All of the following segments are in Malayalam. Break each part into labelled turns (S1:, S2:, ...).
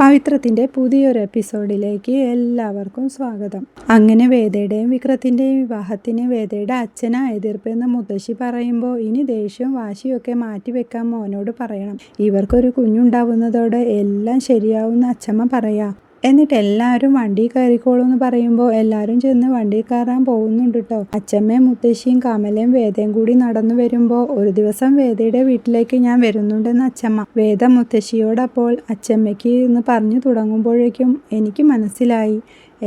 S1: പവിത്രത്തിന്റെ പുതിയൊരു എപ്പിസോഡിലേക്ക് എല്ലാവർക്കും സ്വാഗതം. അങ്ങനെ വേദയുടെയും വിക്രത്തിന്റെയും വിവാഹത്തിന് വേദയുടെ അച്ഛനാ എതിർപ്പെന്ന് മുത്തശ്ശി പറയുമ്പോൾ ഇനി ദേഷ്യവും വാശിയൊക്കെ മാറ്റിവെക്കാൻ മോനോട് പറയണം. ഇവർക്കൊരു കുഞ്ഞുണ്ടാവുന്നതോടെ എല്ലാം ശരിയാവുമെന്ന് അച്ഛമ്മ പറയാ. എന്നിട്ട് എല്ലാവരും വണ്ടി കയറിക്കോളൂ എന്ന് പറയുമ്പോൾ എല്ലാവരും ചെന്ന് വണ്ടി കയറാൻ പോകുന്നുണ്ട് കേട്ടോ അച്ഛമ്മയും മുത്തശ്ശിയും കമലയും വേദയും കൂടി നടന്നു വരുമ്പോൾ ഒരു ദിവസം വേദയുടെ വീട്ടിലേക്ക് ഞാൻ വരുന്നുണ്ടെന്ന് അച്ഛമ്മ. വേദ മുത്തശ്ശിയോടപ്പോൾ അച്ഛമ്മയ്ക്ക് എന്ന് പറഞ്ഞു തുടങ്ങുമ്പോഴേക്കും എനിക്ക് മനസ്സിലായി.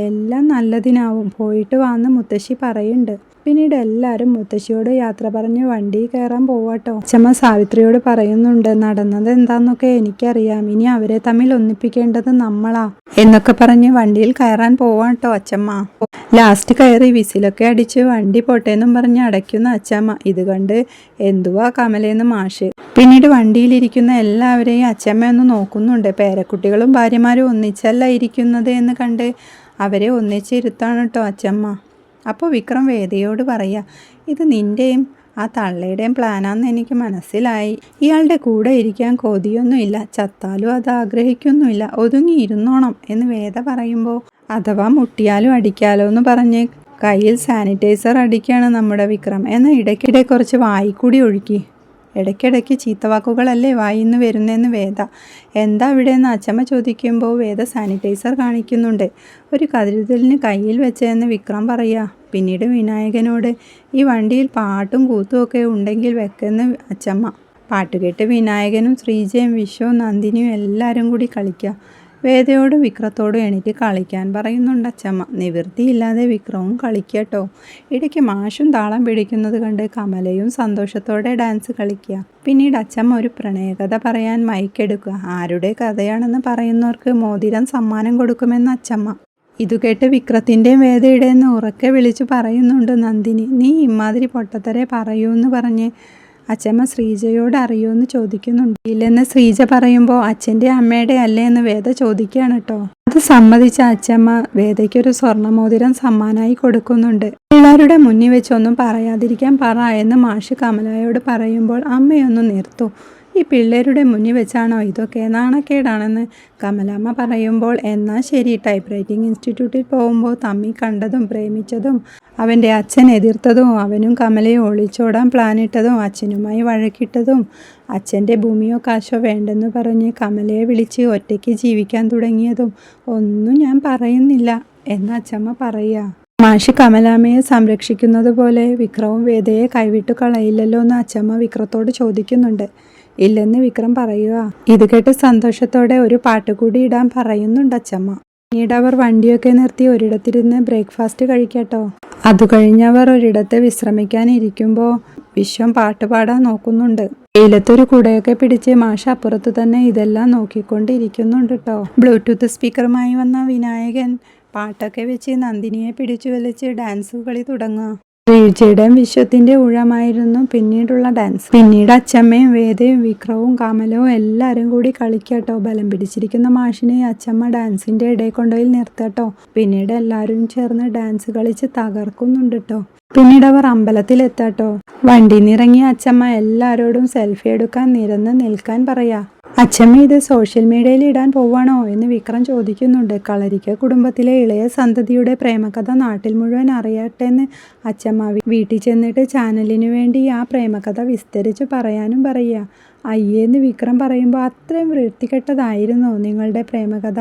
S1: എല്ലാം നല്ലതിനാവും. പോയിട്ട് വാന്ന് മുത്തശ്ശി പറയുന്നുണ്ട് പിന്നീട് എല്ലാവരും മുത്തശ്ശിയോട് യാത്ര പറഞ്ഞ് വണ്ടി കയറാൻ പോവാട്ടോ. അച്ഛമ്മ സാവിത്രിയോട് പറയുന്നുണ്ട് നടന്നത് എന്താന്നൊക്കെ എനിക്കറിയാം. ഇനി അവരെ തമ്മിൽ ഒന്നിപ്പിക്കേണ്ടത് നമ്മളാ എന്നൊക്കെ പറഞ്ഞ് വണ്ടിയിൽ കയറാൻ പോവാട്ടോ അച്ഛമ്മ. ലാസ്റ്റ് കയറി വിസിലൊക്കെ അടിച്ച് വണ്ടി പോട്ടേന്നും പറഞ്ഞ് അടയ്ക്കുന്ന അച്ഛമ്മ. ഇത് കണ്ട് എന്തുവാ കമലേന്ന് മാഷ്. പിന്നീട് വണ്ടിയിലിരിക്കുന്ന എല്ലാവരെയും അച്ഛമ്മ ഒന്ന് നോക്കുന്നുണ്ട്. പേരക്കുട്ടികളും ഭാര്യമാരും ഒന്നിച്ചല്ല ഇരിക്കുന്നത് എന്ന് കണ്ട് അവരെ ഒന്നിച്ചിരുത്താണ് കേട്ടോ അച്ചമ്മ. അപ്പോൾ വിക്രം വേദയോട് പറയുക ഇത് നിന്റെയും ആ തള്ളയുടെയും പ്ലാനാന്ന് എനിക്ക് മനസ്സിലായി. ഇയാളുടെ കൂടെ ഇരിക്കാൻ കൊതിയൊന്നുമില്ല ചത്താലും അത് ആഗ്രഹിക്കൊന്നുമില്ല ഒതുങ്ങി ഇരുന്നോണം എന്ന് വേദ പറയുമ്പോൾ അഥവാ മുട്ടിയാലും അടിക്കാലോ എന്ന് പറഞ്ഞ് കയ്യിൽ സാനിറ്റൈസർ അടിക്കുകയാണ് നമ്മുടെ വിക്രം. എന്നാൽ ഇടയ്ക്കിടെ കുറച്ച് വായിക്കൂടി ഒഴുക്കി. ഇടയ്ക്കിടയ്ക്ക് ചീത്തവാക്കുകളല്ലേ വായിന്ന് വരുന്നതെന്ന് വേദ. എന്താ ഇവിടെ എന്ന് അച്ചമ്മ ചോദിക്കുമ്പോൾ വേദ സാനിറ്റൈസർ കാണിക്കുന്നുണ്ട്. ഒരു കതിരുതലിന് കയ്യിൽ വെച്ചതെന്ന് വിക്രം പറയുക പിന്നീട് വിനായകനോട് ഈ വണ്ടിയിൽ പാട്ടും കൂത്തും ഒക്കെ ഉണ്ടെങ്കിൽ വെക്കുന്ന അച്ചമ്മ. പാട്ടുകേട്ട് വിനായകനും ശ്രീജയും വിശ്വവും നന്ദിനിയും എല്ലാവരും കൂടി കളിക്കുക വേദയോടും വിക്രത്തോടും എണീറ്റ് കളിക്കാൻ പറയുന്നുണ്ട് അച്ചമ്മ. നിവൃത്തിയില്ലാതെ വിക്രവും കളിക്കട്ടോ ഇടയ്ക്ക് മാഷും താളം പിടിക്കുന്നത് കണ്ട് കമലയും സന്തോഷത്തോടെ ഡാൻസ് കളിക്കുക പിന്നീട് അച്ചമ്മ ഒരു പ്രണയകഥ പറയാൻ മൈക്കെടുക്കുക ആരുടെ കഥയാണെന്ന് പറയുന്നവർക്ക് മോതിരം സമ്മാനം കൊടുക്കുമെന്ന് അച്ചമ്മ. ഇതുകേട്ട് വിക്രത്തിന്റെയും വേദയുടെയെന്ന് ഉറക്കെ വിളിച്ചു പറയുന്നുണ്ട് നന്ദിനി. നീ ഇമാതിരി പൊട്ടത്തരെ പറയൂ എന്ന് പറഞ്ഞ് അച്ഛമ്മ ശ്രീജയോട് അറിയോ എന്ന് ചോദിക്കുന്നുണ്ട്. ഇല്ലെന്ന് ശ്രീജ പറയുമ്പോൾ അച്ഛന്റെ അമ്മയുടെ അല്ലേ എന്ന് വേദ ചോദിക്കുകയാണ് കേട്ടോ അത് സമ്മതിച്ച അച്ഛമ്മ വേദയ്ക്കൊരു സ്വർണമോതിരം സമ്മാനമായി കൊടുക്കുന്നുണ്ട്. പിള്ളേരുടെ മുന്നിൽ വെച്ചൊന്നും പറയാതിരിക്കാൻ പറ എന്ന് മാഷ് കമലയോട് പറയുമ്പോൾ അമ്മയൊന്ന് നിർത്തൂ. ഈ പിള്ളേരുടെ മുന്നിൽ വെച്ചാണോ ഇതൊക്കെ? നാണക്കേടാണെന്ന് കമലാമ്മ പറയുമ്പോൾ എന്നാൽ ശരി ടൈപ്പ് റൈറ്റിംഗ് ഇൻസ്റ്റിറ്റ്യൂട്ടിൽ പോകുമ്പോൾ തമ്മി കണ്ടതും പ്രേമിച്ചതും അവന്റെ അച്ഛൻ എതിർത്തതും അവനും കമലയും ഒളിച്ചോടാൻ പ്ലാനിട്ടതും അച്ഛനുമായി വഴക്കിട്ടതും അച്ഛന്റെ ഭൂമിയോ കാശോ വേണ്ടെന്ന് പറഞ്ഞ് കമലയെ വിളിച്ച് ഒറ്റയ്ക്ക് ജീവിക്കാൻ തുടങ്ങിയതും ഒന്നും ഞാൻ പറയുന്നില്ല. എന്ന് അച്ഛമ്മ പറയുക. മാഷി കമലാമ്മയെ സംരക്ഷിക്കുന്നത് പോലെ വിക്രവും വേദയെ കൈവിട്ടു കളയില്ലല്ലോ എന്ന് അച്ഛമ്മ വിക്രത്തോട് ചോദിക്കുന്നുണ്ട്. ഇല്ലെന്ന് വിക്രം പറയുക. ഇത് കേട്ട് സന്തോഷത്തോടെ ഒരു പാട്ട് കൂടി ഇടാൻ പറയുന്നുണ്ട് അച്ചമ്മ. പിന്നീട് അവർ വണ്ടിയൊക്കെ നിർത്തി ഒരിടത്തിരുന്ന് ബ്രേക്ക്ഫാസ്റ്റ് കഴിക്കട്ടോ. അത് കഴിഞ്ഞവർ ഒരിടത്ത് വിശ്രമിക്കാൻ ഇരിക്കുമ്പോൾ വിശ്വം പാട്ട് പാടാൻ നോക്കുന്നുണ്ട്. വെയിലത്തൊരു കുടയൊക്കെ പിടിച്ച് മാഷ അപ്പുറത്ത് തന്നെ ഇതെല്ലാം നോക്കിക്കൊണ്ടിരിക്കുന്നുണ്ട് കേട്ടോ ബ്ലൂടൂത്ത് സ്പീക്കറുമായി വന്ന വിനായകൻ പാട്ടൊക്കെ വെച്ച് നന്ദിനിയെ പിടിച്ചു വലിച്ച് ഡാൻസ് കളി തുടങ്ങുക. വീഴ്ചയുടെയും വിശ്വത്തിന്റെ ഊഴമായിരുന്നു പിന്നീടുള്ള ഡാൻസ്. പിന്നീട് അച്ചമ്മയും വേദയും വിക്രവും കമലവും എല്ലാവരും കൂടി കളിക്കട്ടോ. ബലം പിടിച്ചിരിക്കുന്ന മാഷിനെ അച്ചമ്മ ഡാൻസിന്റെ ഇടയിൽ കൊണ്ടുപോയി നിർത്തട്ടോ. പിന്നീട് എല്ലാവരും ചേർന്ന് ഡാൻസ് കളിച്ച് തകർക്കുന്നുണ്ട് കേട്ടോ പിന്നീട് അവർ അമ്പലത്തിൽ എത്തട്ടോ. വണ്ടിയിൽ നിന്നിറങ്ങിയ അച്ചമ്മ എല്ലാവരോടും സെൽഫി എടുക്കാൻ നിരന്ന് നിൽക്കാൻ പറയാ. അച്ഛമ്മ ഇത് സോഷ്യൽ മീഡിയയിൽ ഇടാൻ പോവാണോ എന്ന് വിക്രം ചോദിക്കുന്നുണ്ട്. കളരിക്ക കുടുംബത്തിലെ ഇളയ സന്തതിയുടെ പ്രേമകഥ നാട്ടിൽ മുഴുവൻ അറിയട്ടെ എന്ന് അച്ഛമ്മ വീട്ടിൽ ചെന്നിട്ട് ചാനലിന് വേണ്ടി ആ പ്രേമകഥ വിസ്തരിച്ച് പറയാനും പറയുക. അയ്യേന്ന് വിക്രം പറയുമ്പോൾ അത്രയും വൃത്തികെട്ടതായിരുന്നോ നിങ്ങളുടെ പ്രേമകഥ?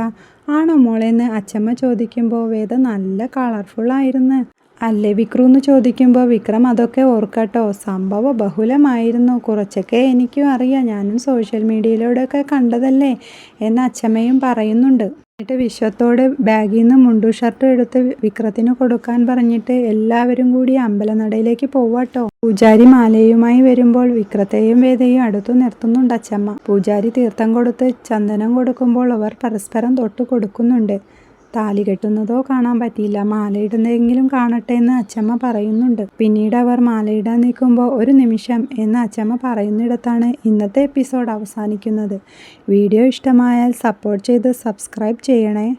S1: ആണോ മോളെന്ന് അച്ഛമ്മ ചോദിക്കുമ്പോൾ വേദ നല്ല കളർഫുൾ ആയിരുന്നു. അല്ലേ വിക്രു എന്ന് ചോദിക്കുമ്പോൾ വിക്രം അതൊക്കെ ഓർക്കട്ടോ. സംഭവ ബഹുലമായിരുന്നു. കുറച്ചൊക്കെ എനിക്കും അറിയാം. ഞാനും സോഷ്യൽ മീഡിയയിലൂടെയൊക്കെ കണ്ടതല്ലേ? എന്ന് അച്ഛമ്മയും പറയുന്നുണ്ട്. എന്നിട്ട് വിശ്വത്തോട് ബാഗിൽ നിന്ന് മുണ്ടു ഷർട്ടും എടുത്ത് വിക്രത്തിന് കൊടുക്കാൻ പറഞ്ഞിട്ട് എല്ലാവരും കൂടി അമ്പലനടയിലേക്ക് പോവാട്ടോ. പൂജാരി മാലയുമായി വരുമ്പോൾ വിക്രത്തെയും വേദയും അടുത്തു നിർത്തുന്നുണ്ട് അച്ഛമ്മ പൂജാരി തീർത്ഥം കൊടുത്ത് ചന്ദനം കൊടുക്കുമ്പോൾ അവർ പരസ്പരം തൊട്ട് കൊടുക്കുന്നുണ്ട്. താലി കെട്ടുന്നതോ കാണാൻ പറ്റിയില്ല. മാലയിടുന്നതെങ്കിലും കാണട്ടെ എന്ന് അച്ചമ്മ പറയുന്നുണ്ട്. പിന്നീട് അവർ മാലയിടാൻ നിൽക്കുമ്പോൾ ഒരു നിമിഷം എന്ന് അച്ചമ്മ പറയുന്നിടത്താണ് ഇന്നത്തെ എപ്പിസോഡ് അവസാനിക്കുന്നത്. വീഡിയോ ഇഷ്ടമായാൽ സപ്പോർട്ട് ചെയ്ത് സബ്സ്ക്രൈബ് ചെയ്യണേ.